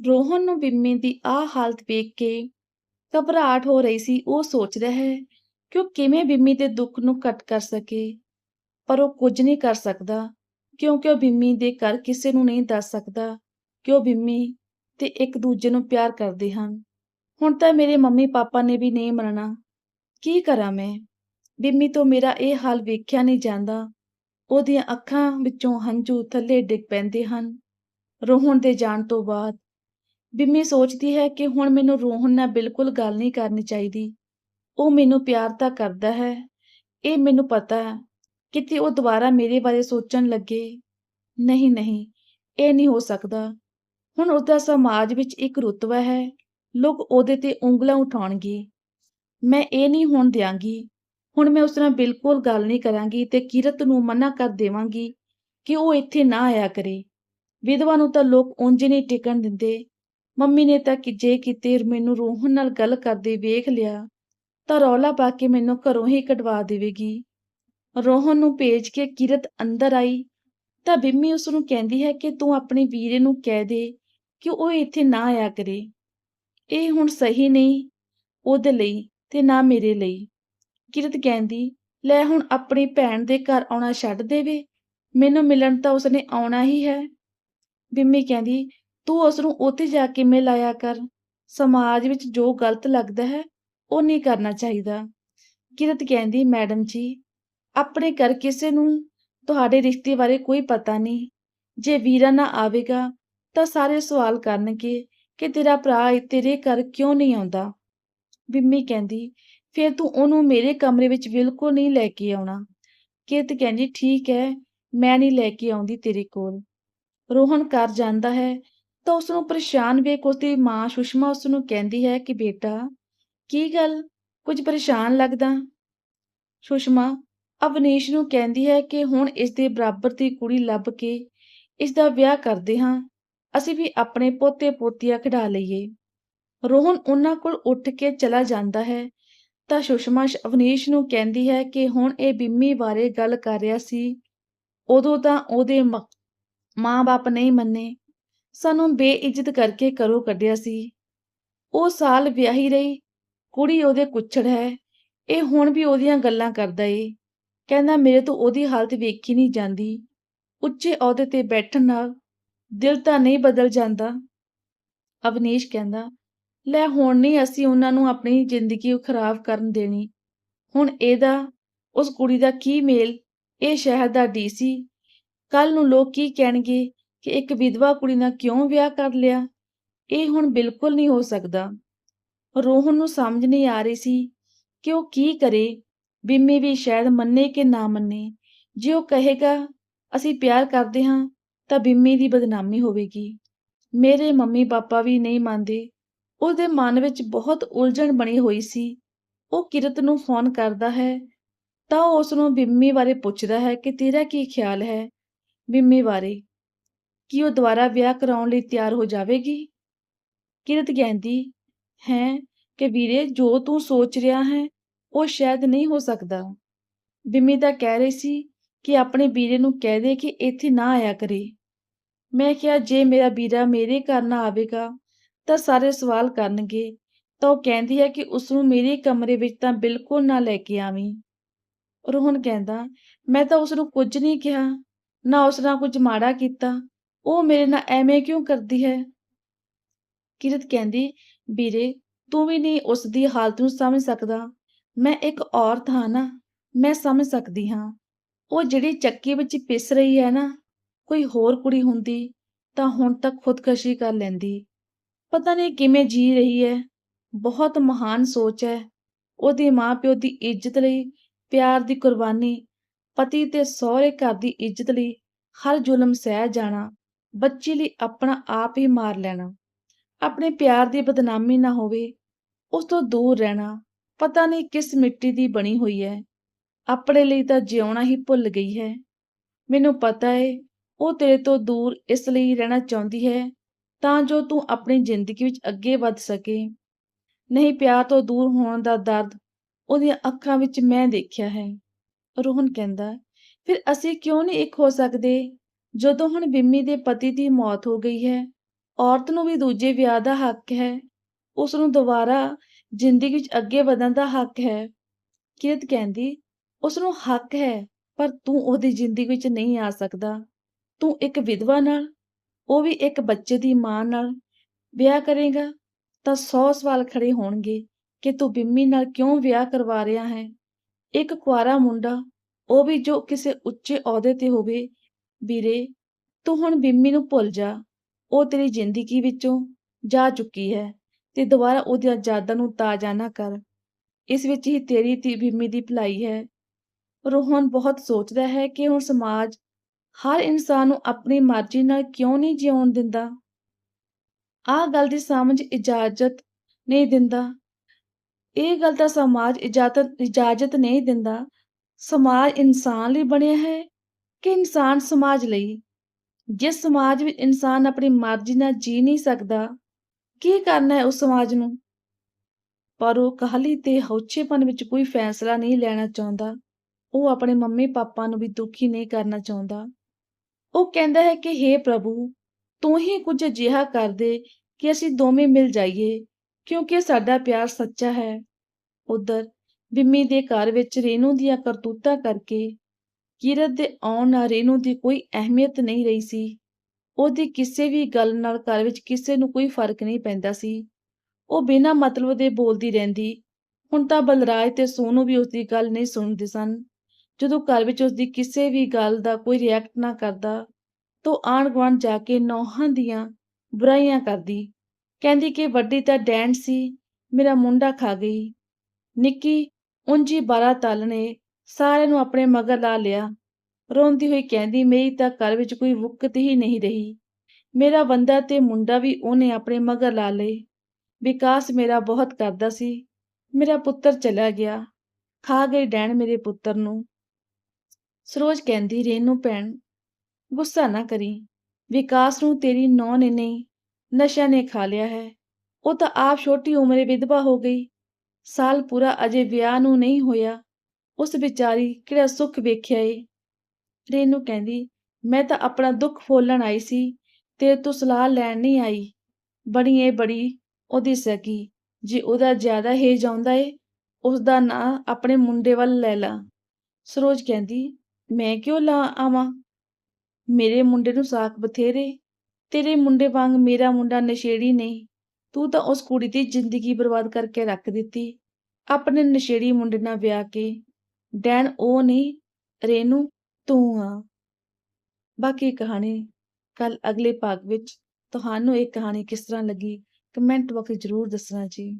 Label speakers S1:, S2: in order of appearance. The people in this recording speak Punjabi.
S1: ਰੋਹਨ ਨੂੰ ਬਿੰਮੀ ਦੀ ਆਹ ਹਾਲਤ ਵੇਖ ਕੇ ਘਬਰਾਹਟ ਹੋ ਰਹੀ ਸੀ। ਉਹ ਸੋਚ ਰਿਹਾ ਹੈ ਕਿ ਉਹ ਕਿਵੇਂ ਬਿੰਮੀ ਦੇ ਦੁੱਖ ਨੂੰ ਘਟ ਕਰ ਸਕੇ, ਪਰ ਉਹ ਕੁਝ ਨਹੀਂ ਕਰ ਸਕਦਾ, ਕਿਉਂਕਿ ਉਹ ਬਿੰਮੀ ਦੇ ਘਰ ਕਿਸੇ ਨੂੰ ਨਹੀਂ ਦੱਸ ਸਕਦਾ ਕਿ ਉਹ ਬਿੰਮੀ ਤੇ ਇੱਕ ਦੂਜੇ ਨੂੰ ਪਿਆਰ ਕਰਦੇ ਹਨ। ਹੁਣ ਤਾਂ ਮੇਰੇ ਮੰਮੀ ਪਾਪਾ ਨੇ ਵੀ ਨਹੀਂ ਮੰਨਣਾ। ਕੀ ਕਰਾਂ ਮੈਂ ਬਿੰਮੀ ਤੋਂ ਮੇਰਾ ਇਹ ਹਾਲ ਵੇਖਿਆ ਨਹੀਂ ਜਾਂਦਾ। ਉਹਦੀਆਂ ਅੱਖਾਂ ਵਿੱਚੋਂ ਹੰਝੂ ਥੱਲੇ ਡਿੱਗ ਪੈਂਦੇ ਹਨ। ਰੋਹਣ ਦੇ ਜਾਣ ਤੋਂ ਬਾਅਦ ਬਿੰਮੀ ਸੋਚਦੀ ਹੈ ਕਿ ਹੁਣ ਮੈਨੂੰ ਰੋਹਨ ਨਾਲ ਬਿਲਕੁਲ ਗੱਲ ਨਹੀਂ ਕਰਨੀ ਚਾਹੀਦੀ। ਉਹ ਮੈਨੂੰ ਪਿਆਰ ਤਾਂ ਕਰਦਾ ਹੈ। ਇਹ ਮੈਨੂੰ ਪਤਾ ਹੈ। ਕਿਤੇ ਉਹ ਦੁਬਾਰਾ ਮੇਰੇ ਬਾਰੇ ਸੋਚਣ ਲੱਗੇ। ਨਹੀਂ ਨਹੀਂ, ਇਹ ਨਹੀਂ ਹੋ ਸਕਦਾ। ਹੁਣ ਉਸਦਾ ਸਮਾਜ ਵਿੱਚ ਇੱਕ ਰੁਤਬਾ ਹੈ। ਲੋਕ ਉਹਦੇ ਤੇ ਉਂਗਲਾਂ ਉਠਾਉਣਗੇ। ਮੈਂ ਇਹ ਨਹੀਂ ਹੋਣ ਦਿਆਂਗੀ। ਹੁਣ ਮੈਂ ਉਸ ਨਾਲ ਬਿਲਕੁਲ ਗੱਲ ਨਹੀਂ ਕਰਾਂਗੀ ਤੇ ਕਿਰਤ ਨੂੰ ਮਨਾ ਕਰ ਦੇਵਾਂਗੀ ਕਿ ਉਹ ਇੱਥੇ ਨਾ ਆਇਆ ਕਰੇ। ਵਿਧਵਾ ਨੂੰ ਤਾਂ ਲੋਕ ਉਂਝ ਨਹੀਂ ਟਿਕਣ ਦਿੰਦੇ। ਮੰਮੀ ਨੇ ਤਾਂ ਕਿ ਜੇ ਕਿਤੇ ਮੈਨੂੰ ਰੋਹਨ ਨਾਲ ਗੱਲ ਕਰਦੇ ਵੇਖ ਲਿਆ, ਤਾਂ ਰੌਲਾ ਪਾ ਕੇ ਮੈਨੂੰ ਘਰੋਂ ਹੀ ਕਢਵਾ ਦੇਵੇਗੀ। ਰੋਹਨ ਨੂੰ ਭੇਜ ਕੇ ਕਿਰਤ ਅੰਦਰ ਆਈ, ਤਾਂ ਬਿੰਮੀ ਉਸ ਨੂੰ ਕਹਿੰਦੀ ਹੈ ਕਿ ਤੂੰ ਆਪਣੇ ਵੀਰੇ ਨੂੰ ਕਹਿ ਦੇ ਕਿ ਉਹ ਇੱਥੇ ਨਾ ਆਇਆ ਕਰੇ। ਇਹ ਹੁਣ ਸਹੀ ਨਹੀਂ, ਉਹਦੇ ਲਈ ਤੇ ਨਾ ਮੇਰੇ ਲਈ। ਕਿਰਤ ਕਹਿੰਦੀ, ਲੈ ਹੁਣ ਆਪਣੀ ਭੈਣ ਦੇ ਘਰ ਆਉਣਾ ਛੱਡ ਦੇਵੇ, ਮੈਨੂੰ ਮਿਲਣ ਤਾਂ ਉਸਨੇ ਆਉਣਾ ਹੀ ਹੈ। ਬਿੰਮੀ ਕਹਿੰਦੀ ਤੂੰ ਉਸ ਨੂੰ ਉੱਥੇ ਜਾ ਕੇ ਮਿਲ ਆਇਆ ਕਰ। ਸਮਾਜ ਵਿੱਚ ਜੋ ਗਲਤ ਲੱਗਦਾ ਹੈ, ਉਹ ਨਹੀਂ ਕਰਨਾ ਚਾਹੀਦਾ। ਕਿਰਤ ਕਹਿੰਦੀ, ਮੈਡਮ ਜੀ, ਆਪਣੇ ਘਰ ਕਿਸੇ ਨੂੰ ਤੁਹਾਡੇ ਰਿਸ਼ਤੇ ਬਾਰੇ ਕੋਈ ਪਤਾ ਨਹੀਂ। ਜੇ ਵੀਰਾ ਨਾ ਆਵੇਗਾ, ਤਾਂ ਸਾਰੇ ਸਵਾਲ ਕਰਨਗੇ ਕਿ ਤੇਰਾ ਭਰਾ ਤੇਰੇ ਘਰ ਕਿਉਂ ਨਹੀਂ ਆਉਂਦਾ? ਬਿੰਮੀ ਕਹਿੰਦੀ, ਫਿਰ ਤੂੰ ਉਹਨੂੰ ਮੇਰੇ ਕਮਰੇ ਵਿੱਚ ਬਿਲਕੁਲ ਨਹੀਂ ਲੈ ਕੇ ਆਉਣਾ। ਕਿਰਤ ਕਹਿੰਦੀ, ਠੀਕ ਹੈ, ਮੈਂ ਨਹੀਂ ਲੈ ਕੇ ਆਉਂਦੀ ਤੇਰੇ ਕੋਲ। ਰੋਹਨ ਘਰ ਜਾਂਦਾ ਹੈ ਤਾਂ ਉਸ ਨੂੰ ਪਰੇਸ਼ਾਨ ਵੇਖ ਉਸਦੀ ਮਾਂ ਸੁਸ਼ਮਾ ਉਸ ਨੂੰ ਕਹਿੰਦੀ ਹੈ ਕਿ ਬੇਟਾ, ਕੀ ਗੱਲ? ਕੁਝ ਪਰੇਸ਼ਾਨ ਲੱਗਦਾ? ਸੁਸ਼ਮਾ ਅਵਨੀਸ਼ ਨੂੰ ਕਹਿੰਦੀ ਹੈ ਕਿ ਹੁਣ ਇਸ ਦੇ ਬਰਾਬਰ ਦੀ ਕੁੜੀ ਲੱਭ ਕੇ ਇਸ ਦਾ ਵਿਆਹ ਕਰਦੇ ਹਾਂ, ਅਸੀਂ ਵੀ ਆਪਣੇ ਪੋਤੇ ਪੋਤੀਆਂ ਖਿਡਾ ਲਈਏ। ਰੋਹਨ ਉਹਨਾਂ ਕੋਲ ਉੱਠ ਕੇ ਚਲਾ ਜਾਂਦਾ ਹੈ, ਤਾਂ ਸੁਸ਼ਮਾ ਅਵਨੀਸ਼ ਨੂੰ ਕਹਿੰਦੀ ਹੈ ਕਿ ਹੁਣ ਇਹ ਬਿੰਮੀ ਬਾਰੇ ਗੱਲ ਕਰ ਰਿਹਾ ਸੀ, ਉਦੋਂ ਤਾਂ ਉਹਦੇ ਮਾਂ-ਬਾਪ ਨਹੀਂ ਮੰਨੇ। ਸਾਨੂੰ ਬੇਇੱਜ਼ਤ ਕਰਕੇ ਘਰੋਂ ਕੱਢਿਆ ਸੀ। ਉਹ ਸਾਲ ਵਿਆਹੀ ਰਹੀ, ਕੁੜੀ ਉਹਦੇ ਕੁੱਛੜ ਹੈ, ਇਹ ਹੁਣ ਵੀ ਉਹਦੀਆਂ ਗੱਲਾਂ ਕਰਦਾ ਏ। ਕਹਿੰਦਾ, ਮੇਰੇ ਤੋਂ ਉਹਦੀ ਹਾਲਤ ਵੇਖੀ ਨਹੀਂ ਜਾਂਦੀ। ਉੱਚੇ ਅਹੁਦੇ ਤੇ ਬੈਠਣ ਨਾਲ ਦਿਲ ਤਾਂ ਨਹੀਂ ਬਦਲ ਜਾਂਦਾ। ਅਵਨੀਸ਼ ਕਹਿੰਦਾ, ਲੈ ਹੁਣ ਨਹੀਂ ਅਸੀਂ ਉਹਨਾਂ ਨੂੰ ਆਪਣੀ ਜ਼ਿੰਦਗੀ ਖਰਾਬ ਕਰਨ ਦੇਣੀ। ਹੁਣ ਇਹਦਾ, ਉਸ ਕੁੜੀ ਦਾ ਕੀ ਮੇਲ, ਇਹ ਸ਼ਹਿਰ ਦਾ ਡੀਸੀ ਕੱਲ ਨੂੰ ਲੋਕ ਕੀ ਕਹਿਣਗੇ? ਕਿ ਇੱਕ ਵਿਧਵਾ ਕੁੜੀ ਨਾਲ ਕਿਉਂ ਵਿਆਹ ਕਰ ਲਿਆ? ਇਹ ਹੁਣ ਬਿਲਕੁਲ ਨਹੀਂ ਹੋ ਸਕਦਾ। ਰੋਹਨ ਨੂੰ ਸਮਝ ਨਹੀਂ ਆ ਰਹੀ ਸੀ ਕਿ ਉਹ ਕੀ ਕਰੇ। ਬਿੰਮੀ ਵੀ ਸ਼ਾਇਦ ਮੰਨੇ ਕਿ ਨਾ ਮੰਨੇ। ਜੇ ਉਹ ਕਹੇਗਾ, ਅਸੀਂ ਪਿਆਰ ਕਰਦੇ ਹਾਂ, ਤਾਂ ਬਿੰਮੀ ਦੀ ਬਦਨਾਮੀ ਹੋਵੇਗੀ। ਮੇਰੇ ਮੰਮੀ ਪਾਪਾ ਵੀ ਨਹੀਂ ਮੰਨਦੇ। ਉਹਦੇ ਮਨ ਵਿੱਚ ਬਹੁਤ ਉਲਝਣ ਬਣੀ ਹੋਈ ਸੀ। ਉਹ ਕਿਰਤ ਨੂੰ ਫੋਨ ਕਰਦਾ ਹੈ। ਤਾਂ ਉਹ ਉਸ ਨੂੰ ਬਿੰਮੀ ਬਾਰੇ ਪੁੱਛਦਾ ਹੈ ਕਿ ਤੇਰਾ ਕੀ ਖਿਆਲ ਹੈ? ਬਿੰਮੀ ਬਾਰੇ ਕਿ ਉਹ ਦੁਬਾਰਾ ਵਿਆਹ ਕਰਾਉਣ ਲਈ ਤਿਆਰ ਹੋ ਜਾਵੇਗੀ? ਕਿਰਤ ਕਹਿੰਦੀ, ਹੈ, ਕਿ ਵੀਰੇ, ਜੋ ਤੂੰ ਸੋਚ ਰਿਹਾ ਹੈ, ਉਹ ਸ਼ਾਇਦ ਨਹੀਂ ਹੋ ਸਕਦਾ। ਬਿੰਮੀ ਤਾਂ ਕਹਿ ਰਹੀ ਸੀ ਕਿ ਆਪਣੇ ਵੀਰੇ ਨੂੰ ਕਹਿ ਦੇ ਕਿ ਇੱਥੇ ਨਾ ਆਇਆ ਕਰੇ। ਮੈਂ ਕਿਹਾ, ਜੇ ਮੇਰਾ ਵੀਰਾ ਮੇਰੇ ਘਰ ਨਾ ਆਵੇਗਾ, ਤਾਂ ਸਾਰੇ ਸਵਾਲ ਕਰਨਗੇ। ਤਾਂ ਉਹ ਕਹਿੰਦੀ ਹੈ ਕਿ ਉਸ ਨੂੰ ਮੇਰੇ ਕਮਰੇ ਵਿੱਚ ਤਾਂ ਬਿਲਕੁਲ ਨਾ ਲੈ ਕੇ ਆਵੀਂ। ਰੋਹਨ ਕਹਿੰਦਾ, ਮੈਂ ਤਾਂ ਉਸ ਨੂੰ ਕੁਝ ਨਹੀਂ ਕਿਹਾ, ਨਾ ਉਸ ਨਾਲ ਕੁਝ ਮਾੜਾ ਕੀਤਾ ਉਹ ਮੇਰੇ ਨਾਲ ਐਵੇਂ ਕਿਉਂ ਕਰਦੀ ਹੈ? ਕਿਰਤ ਕਹਿੰਦੀ, ਵੀਰੇ, ਤੂੰ ਵੀ ਨਹੀਂ ਉਸ ਦੀ ਹਾਲਤ ਨੂੰ ਸਮਝ ਸਕਦਾ। ਮੈਂ ਇੱਕ ਔਰਤ ਹਾਂ ਨਾ, ਮੈਂ ਸਮਝ ਸਕਦੀ ਹਾਂ। ਉਹ ਜਿਹੜੀ ਚੱਕੀ ਵਿੱਚ ਪਿਸ ਰਹੀ ਹੈ ਨਾ, ਕੋਈ ਹੋਰ ਕੁੜੀ ਹੁੰਦੀ, ਤਾਂ ਹੁਣ ਤੱਕ ਖੁਦਕਸ਼ੀ ਕਰ ਲੈਂਦੀ। ਪਤਾ ਨਹੀਂ ਕਿਵੇਂ ਜੀ ਰਹੀ ਹੈ। ਬਹੁਤ ਮਹਾਨ ਸੋਚ ਹੈ। ਉਹਦੇ ਮਾਪਿਓ ਦੀ ਇੱਜ਼ਤ ਲਈ ਪਿਆਰ ਦੀ ਕੁਰਬਾਨੀ, ਪਤੀ ਤੇ ਸਹੁਰੇ ਘਰ ਦੀ ਇੱਜ਼ਤ ਲਈ ਹਰ ਜ਼ੁਲਮ ਸਹਿ ਜਾਣਾ। ਬੱਚੀ ਲਈ ਆਪਣਾ ਆਪ ਹੀ ਮਾਰ ਲੈਣਾ। ਆਪਣੇ ਪਿਆਰ ਦੀ ਬਦਨਾਮੀ ਨਾ ਹੋਵੇ, ਉਸ ਤੋਂ ਦੂਰ ਰਹਿਣਾ, ਪਤਾ ਨਹੀਂ ਕਿਸ ਮਿੱਟੀ ਦੀ ਬਣੀ ਹੋਈ ਹੈ। ਆਪਣੇ ਲਈ ਤਾਂ ਜਿਉਣਾ ਹੀ ਭੁੱਲ ਗਈ ਹੈ। ਮੈਨੂੰ ਪਤਾ ਹੈ ਉਹ ਤੇਰੇ ਤੋਂ ਦੂਰ ਇਸ ਲਈ ਰਹਿਣਾ ਚਾਹੁੰਦੀ ਹੈ, ਤਾਂ ਜੋ ਤੂੰ ਆਪਣੀ ਜ਼ਿੰਦਗੀ ਵਿੱਚ ਅੱਗੇ ਵੱਧ ਸਕੇ। ਨਹੀਂ, ਪਿਆਰ ਤੋਂ ਦੂਰ ਹੋਣ ਦਾ ਦਰਦ ਉਹਦੀਆਂ ਅੱਖਾਂ ਵਿੱਚ ਮੈਂ ਦੇਖਿਆ ਹੈ। ਰੋਹਨ ਕਹਿੰਦਾ, ਫਿਰ ਅਸੀਂ ਕਿਉਂ ਨਹੀਂ ਇੱਕ ਹੋ ਸਕਦੇ? ਜਦੋਂ ਹੁਣ ਬਿੰਮੀ ਦੇ ਪਤੀ ਦੀ ਮੌਤ ਹੋ ਗਈ ਹੈ ਔਰਤ ਨੂੰ ਵੀ ਦੂਜੇ ਵਿਆਹ ਦਾ ਹੱਕ ਹੈ। ਉਸ ਨੂੰ ਦੁਬਾਰਾ ਜ਼ਿੰਦਗੀ ਵਿੱਚ ਅੱਗੇ ਵਧਣ ਦਾ ਹੱਕ ਹੈ। ਕਿਰਤ ਕਹਿੰਦੀ, ਉਸ ਨੂੰ ਹੱਕ ਹੈ, ਪਰ ਤੂੰ ਉਹਦੀ ਜ਼ਿੰਦਗੀ ਵਿੱਚ ਨਹੀਂ ਆ ਸਕਦਾ। ਤੂੰ ਇੱਕ ਵਿਧਵਾ ਨਾਲ, ਉਹ ਵੀ ਇੱਕ ਬੱਚੇ ਦੀ ਮਾਂ ਨਾਲ ਵਿਆਹ ਕਰੇਗਾ ਤਾਂ ਸੌ ਸਵਾਲ ਖੜੇ ਹੋਣਗੇ ਕਿ ਤੂੰ ਬਿੰਮੀ ਨਾਲ ਕਿਉਂ ਵਿਆਹ ਕਰਵਾ ਰਿਹਾ ਹੈ। ਇੱਕ ਕੁਆਰਾ ਮੁੰਡਾ, ਉਹ ਵੀ ਜੋ ਕਿਸੇ ਉੱਚੇ ਅਹੁਦੇ ਤੇ ਹੋਵੇ। ਵੀਰੇ, ਤੂੰ ਹੁਣ ਬਿੰਮੀ ਨੂੰ ਭੁੱਲ ਜਾ। ਉਹ ਤੇਰੀ ਜ਼ਿੰਦਗੀ ਵਿੱਚੋਂ ਜਾ ਚੁੱਕੀ ਹੈ ਤੇ ਦੁਬਾਰਾ ਉਹਦੀਆਂ ਯਾਦਾਂ ਨੂੰ ਤਾਜ਼ਾ ਨਾ ਕਰ। ਇਸ ਵਿੱਚ ਹੀ ਤੇਰੀ ਤੇ ਬਿੰਮੀ ਦੀ ਭਲਾਈ ਹੈ। ਰੋਹਨ ਬਹੁਤ ਸੋਚਦਾ ਹੈ ਕਿ ਹੁਣ ਸਮਾਜ ਹਰ ਇਨਸਾਨ ਨੂੰ ਆਪਣੀ ਮਰਜ਼ੀ ਨਾਲ ਕਿਉਂ ਨਹੀਂ ਜਿਉਣ ਦਿੰਦਾ। ਆਹ ਗੱਲ ਦੀ ਸਮਝ ਇਜਾਜ਼ਤ ਨਹੀਂ ਦਿੰਦਾ। ਇਹ ਗੱਲ ਦਾ ਸਮਾਜ ਇਜਾਜ਼ਤ ਇਜਾਜ਼ਤ ਨਹੀਂ ਦਿੰਦਾ। ਸਮਾਜ ਇਨਸਾਨ ਲਈ ਬਣਿਆ ਹੈ ਕਿ ਇਨਸਾਨ ਸਮਾਜ ਲਈ? ਜਿਸ ਸਮਾਜ ਵਿੱਚ ਇਨਸਾਨ ਆਪਣੀ ਮਰਜ਼ੀ ਨਾਲ ਜੀ ਨਹੀਂ ਸਕਦਾ, ਕੀ ਕਰਨਾ ਹੈ ਉਸ ਸਮਾਜ ਨੂੰ? ਪਰ ਉਹ ਕਾਹਲੀ ਤੇ ਹਉਚੇਪਨ ਵਿੱਚ ਕੋਈ ਫੈਸਲਾ ਨਹੀਂ ਲੈਣਾ ਚਾਹੁੰਦਾ। ਉਹ ਆਪਣੇ ਮੰਮੀ-ਪਾਪਾ ਨੂੰ ਵੀ ਦੁਖੀ ਨਹੀਂ ਕਰਨਾ ਚਾਹੁੰਦਾ। ਉਹ ਕਹਿੰਦਾ ਹੈ ਕਿ ਹੇ ਪ੍ਰਭੂ, ਤੂੰ ਹੀ ਕੁਝ ਅਜਿਹਾ ਕਰ ਦੇ ਕਿ ਅਸੀਂ ਦੋਵੇਂ ਮਿਲ ਜਾਈਏ, ਕਿਉਂਕਿ ਸਾਡਾ ਪਿਆਰ ਸੱਚਾ ਹੈ। ਉੱਧਰ ਬਿੰਮੀ ਦੇ ਘਰ ਵਿੱਚ ਰੇਨੂ ਦੀਆਂ ਕਰਤੂਤਾਂ ਕਰਕੇ ਕਿਰਤ ਦੇ ਆਉਣ ਨਾਲ ਰੇਨੂ ਦੀ ਕੋਈ ਅਹਿਮੀਅਤ ਨਹੀਂ ਰਹੀ ਸੀ। ਉਹਦੀ ਕਿਸੇ ਵੀ ਗੱਲ ਨਾਲ ਘਰ ਵਿੱਚ ਕਿਸੇ ਨੂੰ ਕੋਈ ਫ਼ਰਕ ਨਹੀਂ ਪੈਂਦਾ ਸੀ। ਉਹ ਬਿਨਾਂ ਮਤਲਬ ਦੇ ਬੋਲਦੀ ਰਹਿੰਦੀ। ਹੁਣ ਤਾਂ ਬਲਰਾਜ ਤੇ ਸੋਨੂ ਵੀ ਉਸਦੀ ਗੱਲ ਨਹੀਂ ਸੁਣਦੇ ਸਨ। ਜਦੋਂ ਘਰ ਵਿੱਚ ਉਸਦੀ ਕਿਸੇ ਵੀ ਗੱਲ ਦਾ ਕੋਈ ਰਿਐਕਟ ਨਾ ਕਰਦਾ ਤਾਂ ਆਂਢ-ਗੁਆਂਢ ਜਾ ਕੇ ਨੌਹਾਂ ਦੀਆਂ ਬੁਰਾਈਆਂ ਕਰਦੀ। ਕਹਿੰਦੀ ਕਿ ਵੱਡੀ ਤਾਂ ਡੈਣ ਸੀ, ਮੇਰਾ ਮੁੰਡਾ ਖਾ ਗਈ। ਨਿੱਕੀ ਉਂਝੀ ਹੀ ਬਾਰਾਂ ਤਲ ਨੇ, ਸਾਰਿਆਂ ਨੂੰ ਆਪਣੇ ਮਗਰ ਲਾ ਲਿਆ। ਰੋਂਦੀ ਹੋਈ ਕਹਿੰਦੀ, ਮੇਰੀ ਤਾਂ ਘਰ ਵਿੱਚ ਕੋਈ ਵੁਕਤ ਹੀ ਨਹੀਂ ਰਹੀ। ਮੇਰਾ ਬੰਦਾ ਤੇ ਮੁੰਡਾ ਵੀ ਉਹਨੇ ਆਪਣੇ ਮਗਰ ਲਾ ਲਏ। ਵਿਕਾਸ ਮੇਰਾ ਬਹੁਤ ਕਰਦਾ ਸੀ। ਮੇਰਾ ਪੁੱਤਰ ਚਲਾ ਗਿਆ। ਖਾ ਗਈ ਡੈਣ ਮੇਰੇ ਪੁੱਤਰ ਨੂੰ। ਸਰੋਜ ਕਹਿੰਦੀ, ਰੇਨੂ ਭੈਣ, ਗੁੱਸਾ ਨਾ ਕਰੀ ਵਿਕਾਸ ਨੂੰ ਤੇਰੀ ਨੂੰਹ ਨੇ ਨਹੀਂ, ਨਸ਼ਿਆਂ ਨੇ ਖਾ ਲਿਆ ਹੈ। ਉਹ ਤਾਂ ਆਪ ਛੋਟੀ ਉਮਰੇ ਵਿਧਵਾ ਹੋ ਗਈ। ਸਾਲ ਪੂਰਾ ਅਜੇ ਵਿਆਹ ਨੂੰ ਨਹੀਂ ਹੋਇਆ। ਉਸ ਵਿਚਾਰੀ ਕਿਹੜਾ ਸੁੱਖ ਵੇਖਿਆ ਏ। ਰੇਨੂ ਕਹਿੰਦੀ, ਮੈਂ ਤਾਂ ਆਪਣਾ ਦੁੱਖ ਫੋਲਣ ਆਈ ਸੀ, ਤੇਰੇ ਤੂੰ ਸਲਾਹ ਲੈਣ ਨਹੀਂ ਆਈ। ਬਣੀ ਏ ਬੜੀ ਉਹਦੀ ਸਕੀ, ਜੇ ਉਹਦਾ ਜ਼ਿਆਦਾ ਹੇਜ ਆਉਂਦਾ ਏ, ਉਸਦਾ ਨਾਂ ਆਪਣੇ ਮੁੰਡੇ ਵੱਲ ਲੈ ਲਾ। ਸਰੋਜ ਕਹਿੰਦੀ, ਮੈਂ ਕਿਉਂ ਲਾ ਆਵਾਂ? ਮੇਰੇ ਮੁੰਡੇ ਨੂੰ ਸਾਕ ਬਥੇਰੇ। ਤੇਰੇ ਮੁੰਡੇ ਵਾਂਗ ਮੇਰਾ ਮੁੰਡਾ ਨਸ਼ੇੜੀ ਨਹੀਂ। ਤੂੰ ਤਾਂ ਉਸ ਕੁੜੀ ਦੀ ਜ਼ਿੰਦਗੀ ਬਰਬਾਦ ਕਰਕੇ ਰੱਖ ਦਿੱਤੀ, ਆਪਣੇ ਨਸ਼ੇੜੀ ਮੁੰਡੇ ਨਾਲ ਵਿਆਹ ਕੇ। ਡੈਣ ਉਹ ਨਹੀਂ, ਰੇਨੂ ਤੂੰ ਆ। ਬਾਕੀ ਕਹਾਣੀ ਕੱਲ ਅਗਲੇ ਭਾਗ ਵਿੱਚ। ਤੁਹਾਨੂੰ ਇਹ ਕਹਾਣੀ ਕਿਸ ਤਰ੍ਹਾਂ ਲੱਗੀ, ਕਮੈਂਟ ਬਾਕਸ ਜ਼ਰੂਰ ਦੱਸਣਾ ਜੀ।